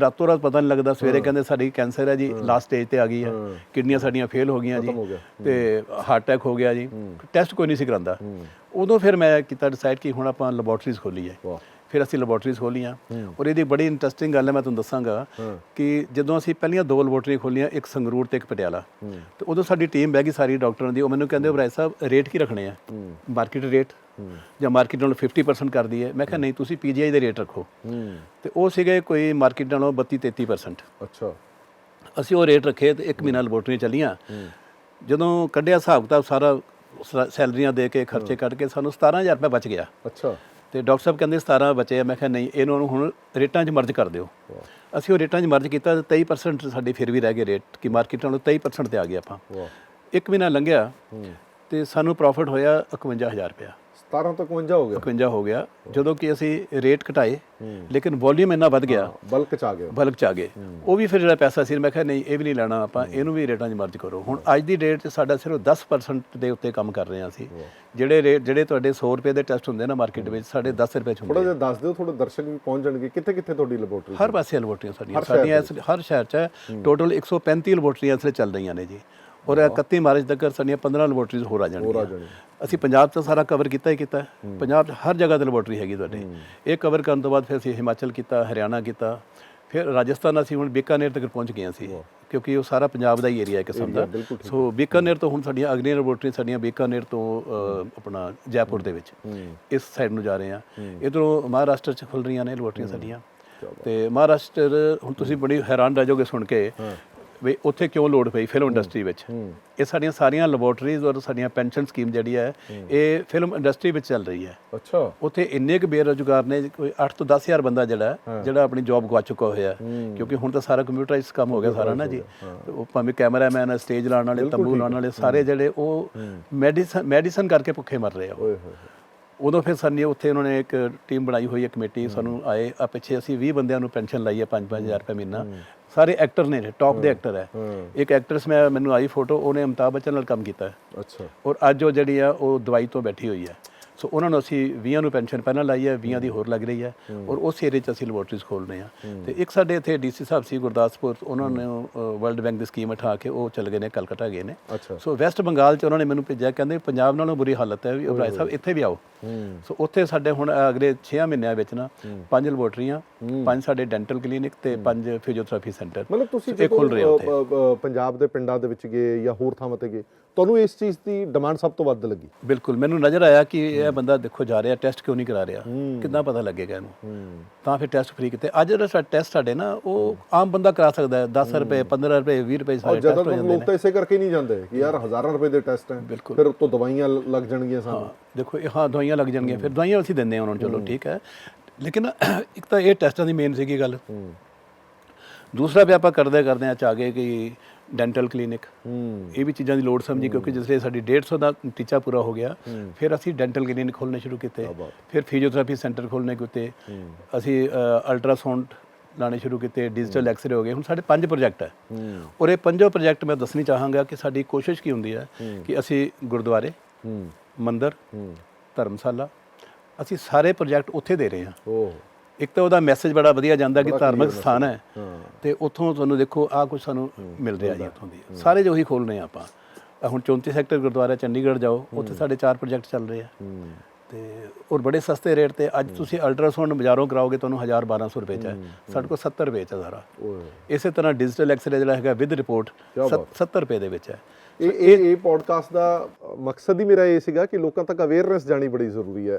ਰਾਤੋਂ ਰਾਤ ਪਤਾ ਨਹੀਂ ਲੱਗਦਾ ਸਵੇਰੇ ਕਹਿੰਦੇ ਸਾਡੀ ਕੈਂਸਰ ਹੈ ਜੀ ਲਾਸਟ ਸਟੇਜ ਤੇ ਆ ਗਈ ਹੈ। ਕਿਡਨੀਆਂ ਸਾਡੀਆਂ ਫੇਲ ਹੋ ਗਈਆਂ ਜੀ। ਤੇ ਹਾਰਟ ਅਟੈਕ ਹੋ ਗਿਆ ਜੀ। ਟੈਸਟ ਕੋਈ ਨਹੀਂ ਸੀ ਕਰਾਂਦਾ। ਉਦੋਂ ਫਿਰ ਮੈਂ ਕੀਤਾ ਡਿਸਾਈਡ ਕਿ ਹੁਣ ਆਪਾਂ ਲੈਬੋਰਟਰੀਜ਼ ਖੋਲੀਏ। ਵਾਹ। ਫਿਰ ਅਸੀਂ ਲੈਬੋਰਟਰੀਜ਼ ਖੋਲੀਆਂ। ਔਰ ਇਹਦੀ ਬੜੀ ਇੰਟਰਸਟਿੰਗ ਗੱਲ ਹੈ ਮੈਂ ਤੁਹਾਨੂੰ ਦੱਸਾਂਗਾ ਕਿ ਜਦੋਂ ਅਸੀਂ ਪਹਿਲੀਆਂ ਦੋ ਲੈਬੋਰਟਰੀ ਖੋਲੀਆਂ ਇੱਕ ਸੰਗਰੂਰ ਤੇ ਇੱਕ ਪਟਿਆਲਾ। ਤੇ ਉਦੋਂ ਸਾਡੀ ਟੀਮ ਬਹਿ ਗਈ ਸਾਰੀ ਡਾਕਟਰਾਂ ਦੀ ਉਹ ਮੈਨੂੰ ਕਹਿੰਦੇ ਭਾਈ ਸਾਹਿਬ ਰੇਟ ਕੀ ਰੱਖਣੇ ਆ? ਮਾਰਕੀਟ ਰੇਟ ਜਾਂ ਮਾਰਕੀਟ ਨਾਲੋਂ 50% ਕਰਦੀ ਹੈ। ਮੈਂ ਕਿਹਾ ਨਹੀਂ ਤੁਸੀਂ ਪੀਜੀਆਈ ਦੇ ਰੇਟ ਰੱਖੋ। ਤੇ ਉਹ ਸੀਗੇ ਕੋਈ ਮਾਰਕੀਟ ਨਾਲੋਂ 32 33% ਅੱਛਾ। ਅਸੀਂ ਉਹ ਰੇਟ ਰੱਖੇ ਤੇ ਇੱਕ ਮਹੀਨਾ ਲੈਬੋਰਟਰੀ ਚੱਲੀਆਂ। ਜਦੋਂ ਕੱਢਿਆ ਹਿਸਾਬ ਕਿਤਾਬ ਸਾਰਾ ਸੈਲਰੀਆਂ ਦੇ ਕੇ ਖਰਚੇ ਕੱਢ ਕੇ ਸਾਨੂੰ 17000 ਰੁਪਏ ਬਚ ਗਿਆ। ਅੱਛਾ। ਤੇ ਡਾਕਟਰ ਸਾਹਿਬ ਕਹਿੰਦੇ 17 ਬਚੇ ਆ। ਮੈਂ ਕਿਹਾ ਨਹੀਂ ਇਹਨਾਂ ਨੂੰ ਹੁਣ ਰੇਟਾਂ 'ਚ ਮਰਜ ਕਰ ਦਿਓ। ਅਸੀਂ ਉਹ ਰੇਟਾਂ 'ਚ ਮਰਜ ਕੀਤਾ ਤੇ 23% ਸਾਡੀ ਫਿਰ ਵੀ ਰਹਿ ਗਏ ਰੇਟ ਕਿ ਮਾਰਕੀਟ ਨਾਲੋਂ 23% ਤੇ ਆ ਗਏ ਆਪਾਂ। ਇੱਕ ਮਹੀਨਾ ਲੰਘਿਆ ਤੇ ਸਾਨੂੰ ਪ੍ਰੋਫਿਟ ਹੋਇਆ 51000 ਰੁਪਇਆ। 17 ਤੋਂ 51 ਹੋ ਗਿਆ। 51 ਹੋ ਗਿਆ। ਜਦੋਂ ਕਿ ਅਸੀਂ ਰੇਟ ਘਟਾਏ ਲੇਕਿਨ ਵੋਲਿਊਮ ਇੰਨਾ ਵੱਧ ਗਿਆ। ਬਲਕ ਚ ਆ ਗਿਆ। ਬਲਕ ਚ ਆ ਗਏ। ਉਹ ਵੀ ਫਿਰ ਜਿਹੜਾ ਪੈਸਾ ਸੀ ਮੈਂ ਕਿਹਾ ਨਹੀਂ ਇਹ ਵੀ ਨਹੀਂ ਲੈਣਾ ਆਪਾਂ ਇਹਨੂੰ ਵੀ ਰੇਟਾਂ 'ਚ ਮਰਜ ਕਰੋ। ਹੁਣ ਅੱਜ ਦੀ ਡੇਟ 'ਚ ਸਾਡਾ ਸਿਰਫ 10% ਦੇ ਉੱਤੇ ਕੰਮ ਕਰ ਰਹੇ ਹਾਂ ਅਸੀਂ। ਜਿਹੜੇ ਰੇਟ ਜਿਹੜੇ ਤੁਹਾਡੇ 100 ਰੁਪਏ ਦੇ ਟੈਸਟ ਹੁੰਦੇ ਨਾ ਮਾਰਕੀਟ ਵਿੱਚ ਸਾਡੇ 10 ਰੁਪਏ 'ਚ ਹੁੰਦੇ ਥੋੜਾ ਜਿਹਾ ਦੱਸ ਦਿਓ ਥੋੜੇ ਦਰਸ਼ਕ ਵੀ ਪਹੁੰਚ ਜਾਣਗੇ। ਕਿੱਥੇ ਕਿੱਥੇ ਤੁਹਾਡੀ ਲੈਬੋਰਟਰੀ ਹਰ ਪਾਸੇ ਲੈਬੋਰਟਰੀਆਂ ਸਾਡੀਆਂ। ਹਰ ਸ਼ਹਿਰ ਸਾਡੀਆਂ ਇਸ ਹਰ ਸ਼ਹਿਰ 'ਚ ਟੋਟਲ 135 ਲੈਬੋਰਟਰੀਆਂ ਇਸ ਵੇਲੇ ਚੱਲ ਰਹੀਆਂ ਨੇ ਜੀ। ਔਰ 31 ਮਾਰਚ ਤੱਕ ਸਾਡੀਆਂ 15 ਲੈਬੋਰਟਰੀਜ਼ ਹੋਰ ਆ ਜਾਣਗੀਆਂ। ਅਸੀਂ ਪੰਜਾਬ 'ਚ ਸਾਰਾ ਕਵਰ ਕੀਤਾ ਹੀ ਕੀਤਾ। ਪੰਜਾਬ 'ਚ ਹਰ ਜਗ੍ਹਾ ਤੇ ਲੈਬੋਰਟਰੀ ਹੈਗੀ ਤੁਹਾਡੇ। ਇਹ ਕਵਰ ਕਰਨ ਤੋਂ ਬਾਅਦ ਫਿਰ ਅਸੀਂ ਹਿਮਾਚਲ ਕੀਤਾ ਹਰਿਆਣਾ ਕੀਤਾ। ਫਿਰ ਰਾਜਸਥਾਨ ਅਸੀਂ ਹੁਣ ਬੀਕਾਨੇਰ ਤੱਕ ਪਹੁੰਚ ਗਏ ਸੀ। ਕਿਉਂਕਿ ਉਹ ਸਾਰਾ ਪੰਜਾਬ ਦਾ ਹੀ ਏਰੀਆ ਹੈ ਕਿਸਮ ਦਾ ਸੋ ਬੀਕਾਨੇਰ ਤੋਂ ਹੁਣ ਸਾਡੀਆਂ ਅਗਨੀਆਂ ਲੈਬੋਰਟਰੀ ਸਾਡੀਆਂ ਬੀਕਾਨੇਰ ਤੋਂ ਆਪਣਾ ਜੈਪੁਰ ਦੇ ਵਿੱਚ। ਇਸ ਸਾਈਡ ਨੂੰ ਜਾ ਰਹੇ ਆ ਇਧਰੋਂ ਮਹਾਰਾਸ਼ਟਰ 'ਚ ਖੁੱਲ ਰਹੀਆਂ ਨੇ ਲੈਬੋਰਟਰੀਆਂ ਸਾਡੀਆਂ। ਤੇ ਮਹਾਰਾਸ਼ਟਰ ਹੁਣ ਤੁਸੀਂ ਬੜੀ ਹੈਰਾਨ ਰਹਿ ਜਾਓਗੇ ਸੁਣ ਕੇ। ਵੀ ਉੱਥੇ ਕਿਉਂ ਲੋੜ ਪਈ ਫਿਲਮ ਇੰਡਸਟਰੀ ਵਿੱਚ? ਇਹ ਸਾਡੀਆਂ ਸਾਰੀਆਂ ਲੈਬੋਰਟਰੀਜ਼ ਔਰ ਸਾਡੀਆਂ ਪੈਨਸ਼ਨ ਸਕੀਮ ਜਿਹੜੀ ਹੈ ਇਹ ਫਿਲਮ ਇੰਡਸਟਰੀ ਵਿੱਚ ਚੱਲ ਰਹੀ ਹੈ। ਅੱਛਾ। ਉੱਥੇ ਇੰਨੇ ਕੁ ਬੇਰੁਜ਼ਗਾਰ ਨੇ ਕੋਈ 8 ਤੋਂ 10000 ਬੰਦਾ ਜਿਹੜਾ ਜਿਹੜਾ ਆਪਣੀ ਜੌਬ ਗਵਾ ਚੁੱਕਾ ਹੋਇਆ। ਕਿਉਂਕਿ ਹੁਣ ਤਾਂ ਸਾਰਾ ਕੰਪਿਊਟਰਾਈਜ਼ ਕੰਮ ਹੋ ਗਿਆ ਸਾਰਾ ਨਾ ਜੀ। ਉਹ ਭਾਵੇਂ ਕੈਮਰਾਮੈਨ ਸਟੇਜ ਲਾਉਣ ਵਾਲੇ ਤੰਬੂ ਲਾਉਣ ਵਾਲੇ ਸਾਰੇ ਜਿਹੜੇ ਉਹ ਮੈਡੀਸਨ ਮੈਡੀਸਨ ਕਰਕੇ ਭੁੱਖੇ ਮਰ ਰਹੇ ਆ ਉਦੋਂ ਫਿਰ ਸਾਨੀ ਉੱਥੇ ਉਹਨਾਂ ਨੇ ਇੱਕ ਟੀਮ ਬਣਾਈ ਹੋਈ ਹੈ ਕਮੇਟੀ ਸਾਨੂੰ ਆਏ ਆ ਪਿੱਛੇ ਅਸੀਂ 20 ਬੰਦਿਆਂ ਨੂੰ ਪੈਨਸ਼ਨ ਲਾਈ ਹੈ 5-5000 ਰੁਪਏ ਮਹੀਨਾ। ਸਾਰੇ ਐਕਟਰ ਨੇ ਟੌਪ ਦੇ ਐਕਟਰ ਹੈ। ਇੱਕ ਐਕਟਰਸ ਮੈਂ ਮੈਨੂੰ ਆਈ ਫੋਟੋ ਉਹਨੇ ਅਮਿਤਾਭ ਬੱਚਨ ਨਾਲ ਕੰਮ ਕੀਤਾ ਹੈ। ਅੱਛਾ। ਔਰ ਅੱਜ ਉਹ ਜਿਹੜੀ ਆ ਉਹ ਦਵਾਈ ਤੋਂ ਬੈਠੀ ਹੋਈ ਹੈ। ਸੋ ਉਹਨਾਂ ਨੂੰ ਅਸੀਂ 20 ਨੂੰ ਪੈਨਸ਼ਨ ਪਹਿਲਾਂ ਲਾਈ ਹੈ 20 ਦੀ ਹੋਰ ਲੱਗ ਰਹੀ ਹੈ ਔਰ ਉਸ ਏਰੀਏ 'ਚ ਅਸੀਂ ਲੈਬੋਰਟਰੀਜ਼ ਖੋਲ ਰਹੇ ਹਾਂ। ਤੇ ਇੱਕ ਸਾਡੇ ਇੱਥੇ ਡੀਸੀ ਸਾਹਿਬ ਸੀ ਗੁਰਦਾਸਪੁਰ ਉਹਨਾਂ ਨੇ ਵਰਲਡ ਬੈਂਕ ਦੀ ਸਕੀਮ ਉਠਾ ਕੇ ਉਹ ਚਲ ਗਏ ਨੇ ਕਲਕੱਤਾ ਗਏ ਨੇ। ਸੋ ਵੈਸਟ ਬੰਗਾਲ 'ਚ ਉਹਨਾਂ ਨੇ ਮੈਨੂੰ ਭੇਜਿਆ ਕਹਿੰਦੇ ਪੰਜਾਬ ਨਾਲੋਂ ਬੁਰੀ ਹਾਲਤ ਹੈ ਵੀ ਭਾਈ ਸਾਹਿਬ ਇੱਥੇ ਵੀ ਆਓ। ਸੋ ਉੱਥੇ ਸਾਡੇ ਹੁਣ ਅਗਲੇ 6 ਮਹੀਨਿਆਂ ਵਿੱਚ ਨਾ ਪੰਜ ਲੈਬੋਰਟਰੀਆਂ ਪੰਜ ਸਾਡੇ ਡੈਂਟਲ ਕਲੀਨਿਕ ਤੇ ਪੰਜ ਫਿਜ਼ੀਓਥੈਰੇਪੀ ਸੈਂਟਰ ਮਤਲਬ ਤੁਸੀਂ ਇਹ ਖੁੱਲ ਰਹੇ ਅ, ਪੰਜਾਬ ਦੇ ਪਿੰਡਾਂ ਦੇ ਵਿੱਚ ਗਏ ਜਾਂ ਹੋਰ ਥਾਵਾਂ ਤੇ ਗਏ ਤੁਹਾਨੂੰ ਇਸ ਚੀਜ਼ ਦੀ ਡਿਮਾਂਡ ਸਭ ਤੋਂ ਵੱਧ ਲੱਗੀ? ਬਿਲਕੁਲ ਮੈਨੂੰ ਨਜ਼ਰ ਆਇਆ ਕਿ ਇਹ ਬੰਦਾ ਦੇਖੋ ਜਾ ਰਿਹਾ ਟੈਸਟ ਕਿਉਂ ਨਹੀਂ ਕਰਾ ਰਿਹਾ? ਕਿੰਨਾ ਪਤਾ ਲੱਗੇਗਾ ਇਹਨੂੰ? ਤਾਂ ਫਿਰ ਟੈਸਟ ਫ੍ਰੀ ਕੀਤੇ। ਅੱਜ ਜਿਹੜਾ ਸਾਡਾ ਟੈਸਟ ਸਾਡੇ ਨਾ ਉਹ ਆਮ ਬੰਦਾ ਕਰਾ ਸਕਦਾ ਹੈ। 10 ਰੁਪਏ 15 ਰੁਪਏ 20 ਰੁਪਏ ਸਾਰੇ ਟੈਸਟ ਹੋ ਜਾਂਦੇ ਲੋਕ ਨੇ। ਤਾਂ ਇਸੇ ਕਰਕੇ ਨਹੀਂ ਜਾਂਦੇ ਕਿ ਯਾਰ ਹਜ਼ਾਰਾਂ ਰੁਪਏ ਦੇ ਟੈਸਟ ਹੈ। ਫਿਰ ਉਤੋਂ ਦਵਾਈਆਂ ਲੱਗ ਜਾਣਗੀਆਂ ਸਾਨੂੰ। ਦੇਖੋ ਇਹ ਹਾਂ ਦਵਾਈਆਂ ਲੱਗ ਜਾਣਗੀਆਂ। ਫਿਰ ਦਵਾਈਆਂ ਅਸੀਂ ਦਿੰਦੇ ਹਾਂ ਉਹਨਾਂ ਨੂੰ ਚਲੋ ਠੀਕ ਹੈ। ਲੇਕਿਨ ਇੱਕ ਤਾਂ ਇਹ ਟੈਸਟਾਂ ਦੀ ਮੇਨ ਸੀਗੀ ਗੱਲ। ਦੂਸਰਾ ਵੀ ਆਪਾਂ ਕਰਦੇ ਕਰਦੇ ਆ ਚ ਆ ਗਏ ਕਿ ਡੈਂਟਲ ਕਲੀਨਿਕ ਇਹ ਵੀ ਚੀਜ਼ਾਂ ਦੀ ਲੋੜ ਸਮਝੀ ਕਿਉਂਕਿ ਜਿਸ ਲਈ ਸਾਡੀ 150 ਦਾ ਟੀਚਾ ਪੂਰਾ ਹੋ ਗਿਆ ਫਿਰ ਅਸੀਂ ਡੈਂਟਲ ਕਲੀਨਿਕ ਖੋਲ੍ਹਣੇ ਸ਼ੁਰੂ ਕੀਤੇ ਫਿਰ ਫਿਜ਼ੀਓਥੈਰੇਪੀ ਸੈਂਟਰ ਖੋਲ੍ਹਣੇ ਕੀਤੇ ਅਸੀਂ ਅਲਟਰਾਸਾਊਂਡ ਲਾਣੇ ਸ਼ੁਰੂ ਕੀਤੇ ਡਿਜੀਟਲ ਐਕਸ-ਰੇ ਹੋ ਗਏ ਹੁਣ ਸਾਡੇ ਪੰਜ ਪ੍ਰੋਜੈਕਟ ਹੈ। ਔਰ ਇਹ ਪੰਜੋ ਪ੍ਰੋਜੈਕਟ ਮੈਂ ਦੱਸਣੀ ਚਾਹਾਂਗਾ ਕਿ ਸਾਡੀ ਕੋਸ਼ਿਸ਼ ਕੀ ਹੁੰਦੀ ਹੈ ਕਿ ਅਸੀਂ ਗੁਰਦੁਆਰੇ ਮੰਦਿਰ ਧਰਮਸ਼ਾਲਾ ਅਸੀਂ ਸਾਰੇ ਪ੍ਰੋਜੈਕਟ ਉੱਥੇ ਦੇ ਰਹੇ ਹਾਂ। ਇੱਕ ਤਾਂ ਉਹਦਾ ਮੈਸੇਜ ਬੜਾ ਵਧੀਆ ਜਾਂਦਾ ਕਿ ਧਾਰਮਿਕ ਸਥਾਨ ਹੈ ਤੇ ਉੱਥੋਂ ਤੁਹਾਨੂੰ ਦੇਖੋ ਆ ਕੁਝ ਸਾਨੂੰ ਮਿਲ ਰਿਹਾ ਜੀ ਉੱਥੋਂ ਦੀ। ਸਾਰੇ ਜੋ ਹੀ ਖੋਲ ਰਹੇ ਆ ਆਪਾਂ। ਹੁਣ 34 ਸੈਕਟਰ ਗੁਰਦੁਆਰਾ ਚੰਡੀਗੜ੍ਹ ਜਾਓ ਉੱਥੇ ਸਾਡੇ ਚਾਰ ਪ੍ਰੋਜੈਕਟ ਚੱਲ ਰਹੇ ਆ। ਤੇ ਔਰ ਬੜੇ ਸਸਤੇ ਰੇਟ ਤੇ ਅੱਜ ਤੁਸੀਂ ਅਲਟਰਾਸਾਊਂਡ ਬਾਜ਼ਾਰੋਂ ਕਰਾਓਗੇ ਤੁਹਾਨੂੰ 1000 1200 ਰੁਪਏ ਚ ਹੈ। ਸਾਡੇ ਕੋਲ 70 ਰੁਪਏ ਚ ਹੈ ਸਾਰਾ। ਇਸੇ ਤਰ੍ਹਾਂ ਡਿਜੀਟਲ ਐਕਸਰੇ ਜਿਹੜਾ ਹੈਗਾ ਵਿਦ ਰਿਪੋਰਟ 70 ਰੁਪਏ ਦੇ ਵਿੱਚ ਹੈ। ਇਹ ਇਹ ਪੋਡਕਾਸਟ ਦਾ ਮਕਸਦ ਹੀ ਮੇਰਾ ਇਹ ਸੀਗਾ ਕਿ ਲੋਕਾਂ ਤੱਕ ਅਵੇਅਰਨੈਸ ਜਾਣੀ ਬੜੀ ਜ਼ਰੂਰੀ ਹੈ।